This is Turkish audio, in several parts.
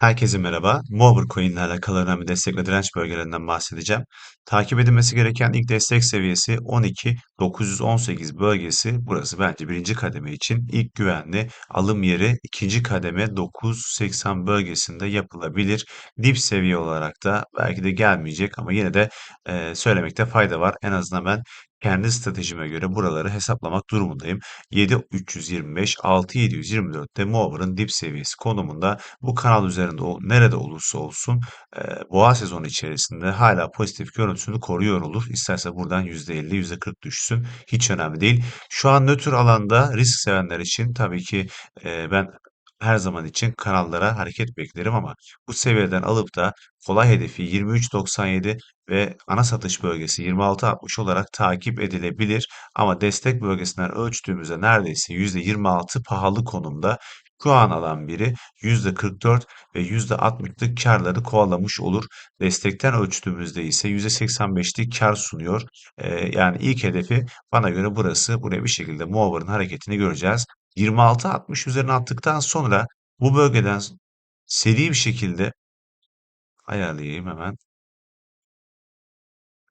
Herkese merhaba. Mover Coin ile alakalı önemli destek ve direnç bölgelerinden bahsedeceğim. Takip edilmesi gereken ilk destek seviyesi 12.918 bölgesi. Burası bence birinci kademe için ilk güvenli alım yeri. ikinci kademe 980 bölgesinde yapılabilir. Dip seviye olarak da belki de gelmeyecek ama yine de söylemekte fayda var. En azından ben kendi stratejime göre buraları hesaplamak durumundayım. 7.325, 6.724'te Mover'ın dip seviyesi konumunda bu kanal üzerinde o nerede olursa olsun e, boğa sezonu içerisinde hala pozitif görüntüsünü koruyor olur. İsterse buradan %50, %40 düşsün. Hiç önemli değil. Şu an nötr alanda risk sevenler için tabii ki e, ben her zaman için kanallara hareket beklerim ama bu seviyeden alıp da kolay hedefi 23.97 ve ana satış bölgesi 26.60 olarak takip edilebilir. Ama destek bölgesinden ölçtüğümüzde neredeyse %26 pahalı konumda şu an alan biri %44 ve %60'lık karları kovalamış olur. Destekten ölçtüğümüzde ise %85'lik kar sunuyor. Ee, yani ilk hedefi bana göre burası. Buraya bir şekilde Mover'ın hareketini göreceğiz. 26.60 üzerine attıktan sonra bu bölgeden seri bir şekilde ayarlayayım hemen.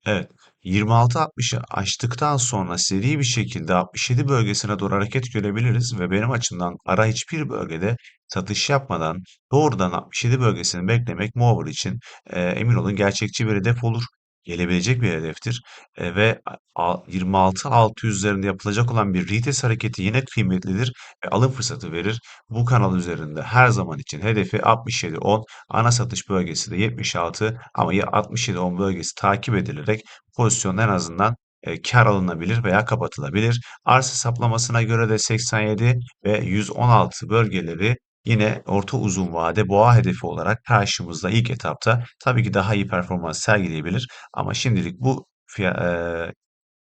Evet, 26.60'ı aştıktan sonra seri bir şekilde 67 bölgesine doğru hareket görebiliriz ve benim açımdan ara hiçbir bölgede satış yapmadan doğrudan 67 bölgesini beklemek Mover için e, emin olun gerçekçi bir hedef olur. Gelebilecek bir hedeftir E, ve a- 26.600 üzerinde yapılacak olan bir retest hareketi yine kıymetlidir ve alım fırsatı verir. Bu kanal üzerinde her zaman için hedefi 67.10, ana satış bölgesi de 76 ama ya 67.10 bölgesi takip edilerek pozisyon en azından e, kar alınabilir veya kapatılabilir. Arsa hesaplamasına göre de 87 ve 116 bölgeleri yine orta uzun vade boğa hedefi olarak karşımızda ilk etapta tabii ki daha iyi performans sergileyebilir ama şimdilik bu e,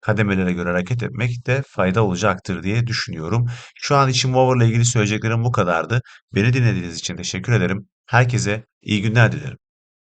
kademelere göre hareket etmek de fayda olacaktır diye düşünüyorum. Şu an için Mover'la ilgili söyleyeceklerim bu kadardı. Beni dinlediğiniz için teşekkür ederim. Herkese iyi günler dilerim.